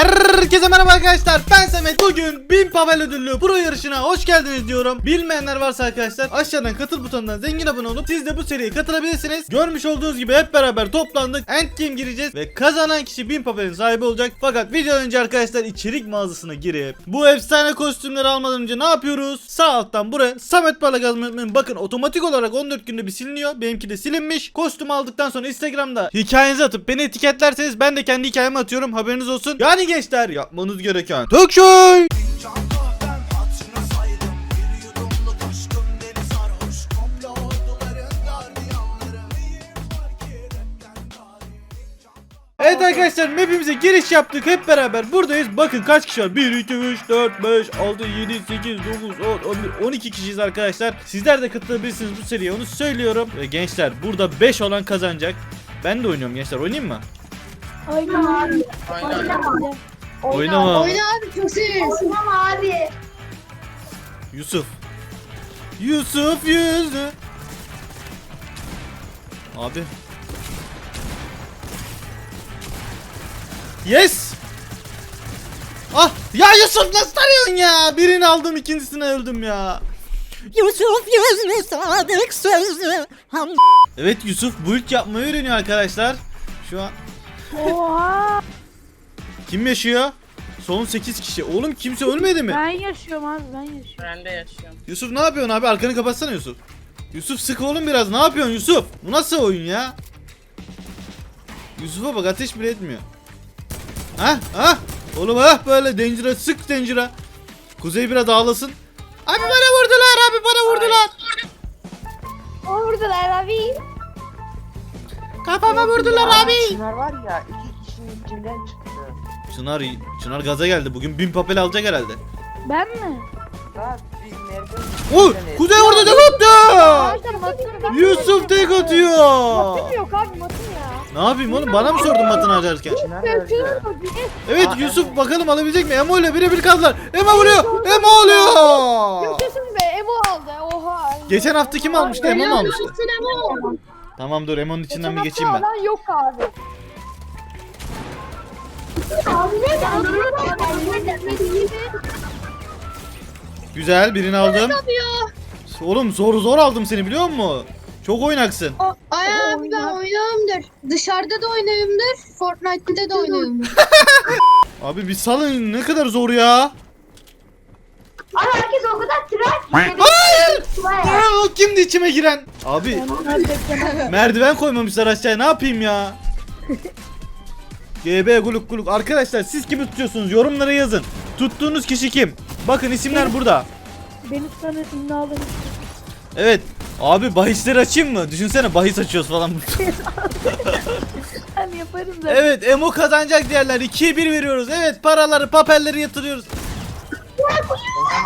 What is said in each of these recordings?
Arr. Herkese merhaba arkadaşlar. Ben Samet. Bugün 1000 Pavel ödüllü pro yarışına hoş geldiniz diyorum. Bilmeyenler varsa arkadaşlar aşağıdan katıl butonundan zengin abone olup siz de bu seriye katılabilirsiniz. Görmüş olduğunuz gibi hep beraber toplandık. Endgame gireceğiz ve kazanan kişi 1000 Pavel'in sahibi olacak. Fakat video önce arkadaşlar içerik mağazasına girip Bu efsane kostümleri almadan önce ne yapıyoruz? Sağ alttan buraya Samet Parlak yazmayı Bakın otomatik olarak 14 günde bir siliniyor. Benimki de silinmiş. Kostüm aldıktan sonra Instagram'da hikayenizi atıp beni etiketlerseniz ben de kendi hikayemi atıyorum. Haberiniz olsun. Yani gençler yapmanız gereken. Tek şey Evet arkadaşlar map'imize giriş yaptık. Hep beraber buradayız. Bakın kaç kişi var? 1 2 3 4 5 6 7 8 9 10 11 12 kişiyiz arkadaşlar. Sizler de katılabilirsiniz bu seriye onu söylüyorum. Ve gençler burada 5 olan kazanacak. Ben de oynuyorum gençler oynayayım mı? Oynama abi. Oynama. Oynama Oyna abi. çok seviyorsun. Oynama abi. Yusuf. Yusuf yüzü. Abi. Yes. Ah ya Yusuf nasıl tarıyorsun ya? Birini aldım ikincisine öldüm ya. Yusuf yüzlü sadık sözlü ham Evet Yusuf build yapmayı öğreniyor arkadaşlar. Şu an Oha. Kim yaşıyor? Son 8 kişi. Oğlum kimse ölmedi mi? Ben yaşıyorum abi ben yaşıyorum. Ben de yaşıyorum. Yusuf ne yapıyorsun abi? Arkanı kapatsana Yusuf. Yusuf sık oğlum biraz. Ne yapıyorsun Yusuf? Bu nasıl oyun ya? Yusuf'a bak ateş bile etmiyor. Ha ha Oğlum ha böyle Danger'a sık Danger'a Kuzey biraz ağlasın. Abi bana vurdular abi bana vurdular. Oradalar abi. Kafama vurdular abi. Çınar var ya iki kişinin içinden. Çınar, Çınar gaza geldi bugün bin papel alacak herhalde Ben mi? Merdiven Oy Kuzey orada tek attı Arkadaşlar matım. Yusuf tek atıyor Matım yok abi matım ya. Ne yapayım oğlum bana mı sordun matını harcarken Çınar. Evet Aa, Yusuf bakalım alabilecek mi? Emo ile birebir kaldılar. Emo vuruyor. Emo oluyor. Yaşasın be Emo aldı. Oha. Geçen hafta kim almıştı? Emo mu almıştı? Tamam dur Emo'nun içinden bir geçeyim ben. hafta alan yok abi. Güzel birini aldım. Oğlum zor zor aldım seni biliyor musun? Çok oynaksın. Ay abi ben oynuyorumdur. Dışarıda da oynuyorumdur. Fortnite'da da oynuyorumdur. Abi bir salın ne kadar zor ya. Abi herkes o kadar trak. Hayır. Aa, o kimdi içime giren? Abi merdiven koymamışlar aşağıya ne yapayım ya? GB guluk guluk. Arkadaşlar siz kimi tutuyorsunuz? Yorumlara yazın. Tuttuğunuz kişi kim? Bakın isimler burada. Beni sana ünlü aldım. Evet. Abi bahisleri açayım mı? Düşünsene bahis açıyoruz falan. Ben yaparım da. evet Emo kazanacak diğerler. 2'ye 1 veriyoruz. Evet paraları papelleri yatırıyoruz.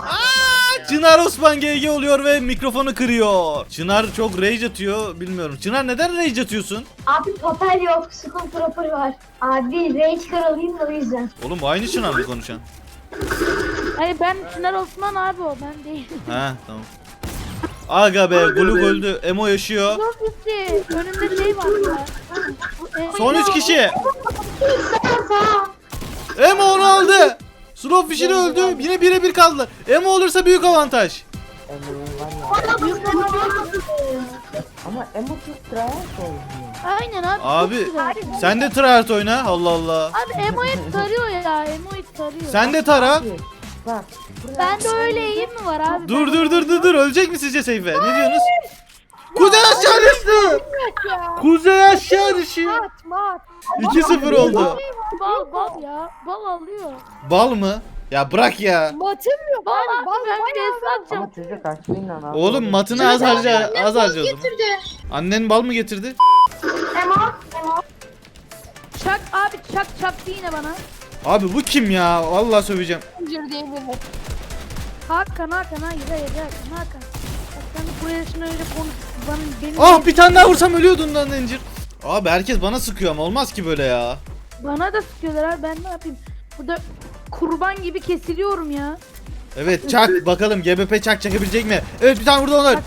Aa, Çınar Osman GG oluyor ve mikrofonu kırıyor. Çınar çok rage atıyor bilmiyorum. Çınar neden rage atıyorsun? Abi papel yok, school proper var. Abi rage karalıyım da o yüzden. Oğlum bu aynı Çınar mı konuşan? Hayır ben Çınar Osman abi o ben değil. He tamam. Aga be Guluk öldü. Emo yaşıyor. Yok gitti. Önümde şey var ya. Son 3 kişi. Emo onu aldı. Slowfish'in öldü. Yine birebir kaldılar. Emo olursa büyük avantaj. Emre'nin var ya. Ama Emo çok tryhard oynuyor. Aynen abi. çok Abi güzel. sen de tryhard oyna. Allah Allah. Abi Emo'yu tarıyor ya. Emo'yu tarıyor. Sen de tara. Bak. Ben de öyle iyiyim mi var abi? Dur Ben- dur dur dur dur. Ölecek mi sizce Seyfe? Ne diyorsunuz? Kuzey aşağı düştü. Kuzey aşağı düşüyor. Mat mat. 2-0 oldu. Bal bal ya. Bal alıyor. Bal mı? Ya bırak ya. Matım yok Bal abi, Bal ben bir de Ama satacağım. açlığıyla aldı. Oğlum matını az harca az. Getirdi. Annen bal mı getirdi? Çak abi çak çak yine bana. Abi bu kim ya? Vallahi söveceğim. Zincir diyebilirim. Hakan Hakan hayır hayır Hakan Hakan. De buraya öyle konuş. Bana benim Ah bir tane daha vursam ölüyordun lan incir. Abi herkes bana sıkıyor ama olmaz ki böyle ya. Bana da sıkıyorlar abi ben ne yapayım? Burada kurban gibi kesiliyorum ya. Evet çak bakalım GBP çak çakabilecek mi? Evet bir tane vurdu onlar.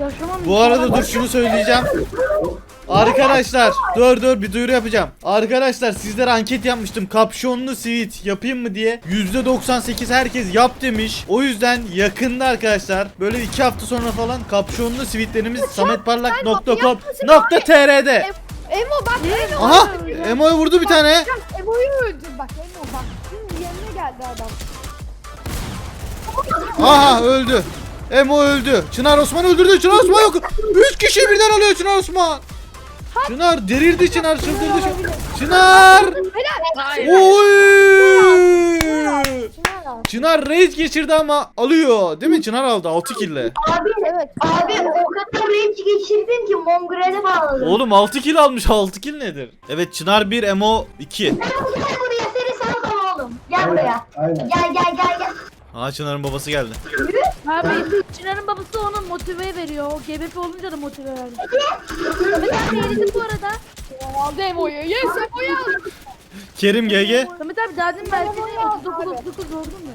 Yaşamam. Bu arada dur şunu söyleyeceğim. Arkadaşlar dur dur bir duyuru yapacağım. Arkadaşlar sizlere anket yapmıştım. Kapşonlu sivit yapayım mı diye. %98 herkes yap demiş. O yüzden yakında arkadaşlar böyle iki hafta sonra falan kapşonlu sivitlerimiz sametparlak.com.tr'de. Emo bak Emo. Aha Emo'ya vurdu bir tane. Emo'yu öldür bak Emo bak. Şimdi yerine geldi adam. Aha öldü. Emo öldü. Çınar Osman öldürdü. Çınar Osman yok. 3 kişi birden alıyor Çınar Osman. Çınar delirdi Çınar çıldırdı. Çınar. Oy. Çınar rage geçirdi ama alıyor. Değil mi? Çınar aldı 6 kill'le. Abi, Evet. abi o kadar range geçirdim ki Mongrel'e bağladım. Oğlum 6 kill almış. 6 kill nedir? Evet Çınar 1 Emo 2. Gel buraya seni sana oğlum. Gel buraya. Gel gel gel gel. Aa Çınar'ın babası geldi. Abi Çınar'ın babası ona motive veriyor. O GBP olunca da motive verdi. Samet abi yenildi bu arada. Aldı Emo'yu. Yes Emo'yu aldı. Kerim GG. Samet abi daha belki de 39 39 vurdun mu?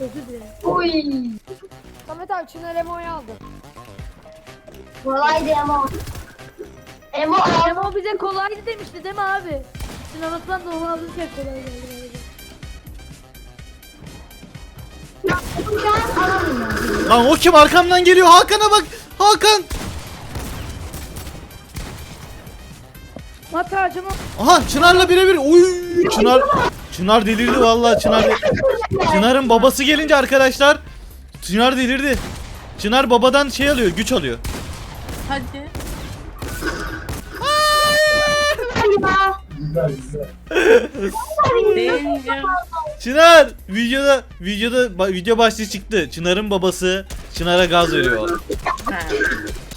Özür dilerim. Uy. Samet abi Çınar Emo'yu aldı. Kolaydı Emo. Emo. Emo bize kolaydı demişti değil mi abi? Çınar Osman da onu alırken kolay geldi. Alamıyorum. Lan o kim arkamdan geliyor? Hakan'a bak. Hakan. Hatta acaba Aha Çınar'la birebir. Oy Çınar. Çınar delirdi vallahi Çınar. Çınar'ın babası gelince arkadaşlar Çınar delirdi. Çınar babadan şey alıyor, güç alıyor. Hadi. Ya. Danger. Çınar videoda videoda video başlığı çıktı. Çınar'ın babası Çınar'a gaz veriyor.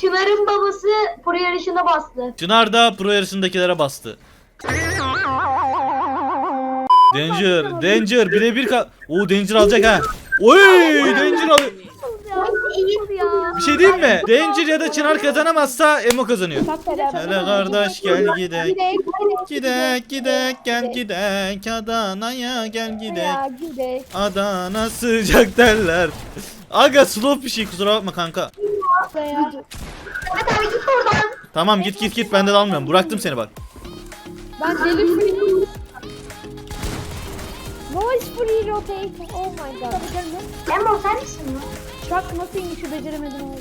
Çınar'ın babası pro yarışına bastı. Çınar da pro yarışındakilere bastı. Danger, Danger birebir ka... Oo Danger alacak ha. Oy Danger alıyor. İyi ya. Bir şey diyeyim mi? Danger ya da Çınar kazanamazsa Emo kazanıyor. Hele kardeş gel gidek. Gidek gidek gel gidek Adana'ya gel gidek Adana sıcak derler Aga slow bir şey kusura bakma kanka Evet abi git oradan. Tamam git git git ben de almıyorum bıraktım seni bak Ben deli. Noise free rotate. Oh my god. Emo sen misin lan? Şak nasıl inişi beceremedim oğlum.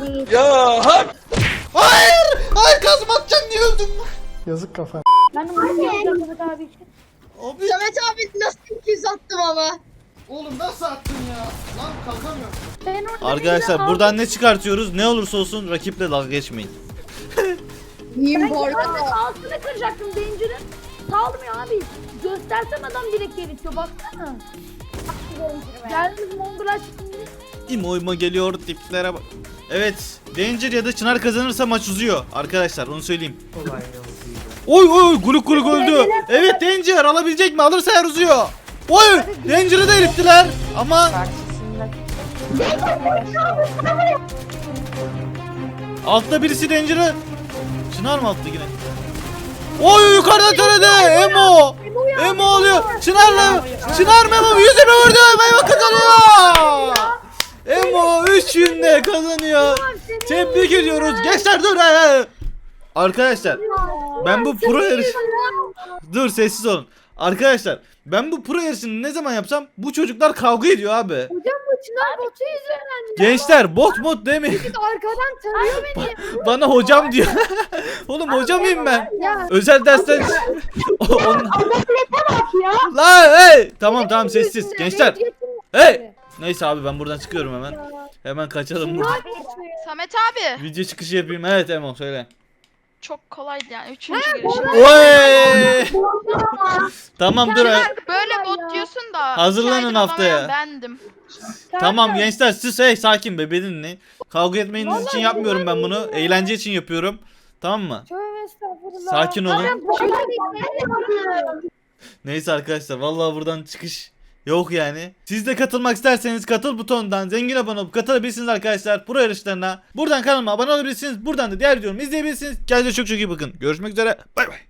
Değil. Hayır Hayır kazma atacağım niye öldüm Ben de bunu yapacağım Samet abi için. Abi Samet abi nasıl 200 attım ama. oğlum nasıl attın ya Lan kalkamıyorum Ben Arkadaşlar buradan ne çıkartıyoruz ne olursa olsun rakiple dalga geçmeyin Ben bu arada. altını kıracaktım Danger'ın. Salmıyor abi. Göstersem adam direkt eritiyor baksana. Gelmiş Mongolaç şimdi. İmo imo geliyor tiplere bak Evet Danger ya da Çınar kazanırsa maç uzuyor Arkadaşlar onu söyleyeyim Oy oy guluk guluk öldü. Evet Danger alabilecek mi? Alırsa yer uzuyor. Oy Danger'ı da erittiler. Ama altta birisi Danger'ı. Çınar mı altta yine? Oy yukarıda törede. Emo. Emo alıyor. Çınar'la. Çınar Memo yüzüme vurdu. Memo kazanıyor. Emo 3 günde kazanıyor. Tebrik ediyoruz. Gençler dur. he. Arkadaşlar ben bu pro yarış... Dur sessiz olun. Arkadaşlar ben bu pro yarışını ne zaman yapsam bu çocuklar kavga ediyor abi. Hocam bu Çınar botu yüzünden. Gençler bot mod demeyin. Arkadan tanıyor beni. Bana hocam diyor. Oğlum hocam mıyım ben? Ya. Özel dersten... O- onun- Bak ya. Lan hey! Tamam tamam sessiz. Gençler. Hey! Neyse abi ben buradan çıkıyorum hemen. Hemen kaçalım buradan. Samet abi Video çıkışı yapayım. Evet Emo söyle. çok kolaydı yani. Üçüncü girişim. Oy! tamam dur. ha. Böyle bot diyorsun da. Hazırlanın iki aydır haftaya. Bendim. Tamam gençler siz hey sakin be beni dinleyin. Kavga etmeniz için yapmıyorum ben bunu. Eğlence için yapıyorum. Tamam mı? Tövbe estağfurullah. Sakin olun. Kadar Neyse arkadaşlar vallahi buradan çıkış yok yani. Siz de katılmak isterseniz katıl butonundan zengin abone olup katılabilirsiniz arkadaşlar pro yarışlarına. Buradan kanalıma abone olabilirsiniz. Buradan da diğer videomu izleyebilirsiniz. Kendinize çok çok iyi bakın. Görüşmek üzere. Bay bay.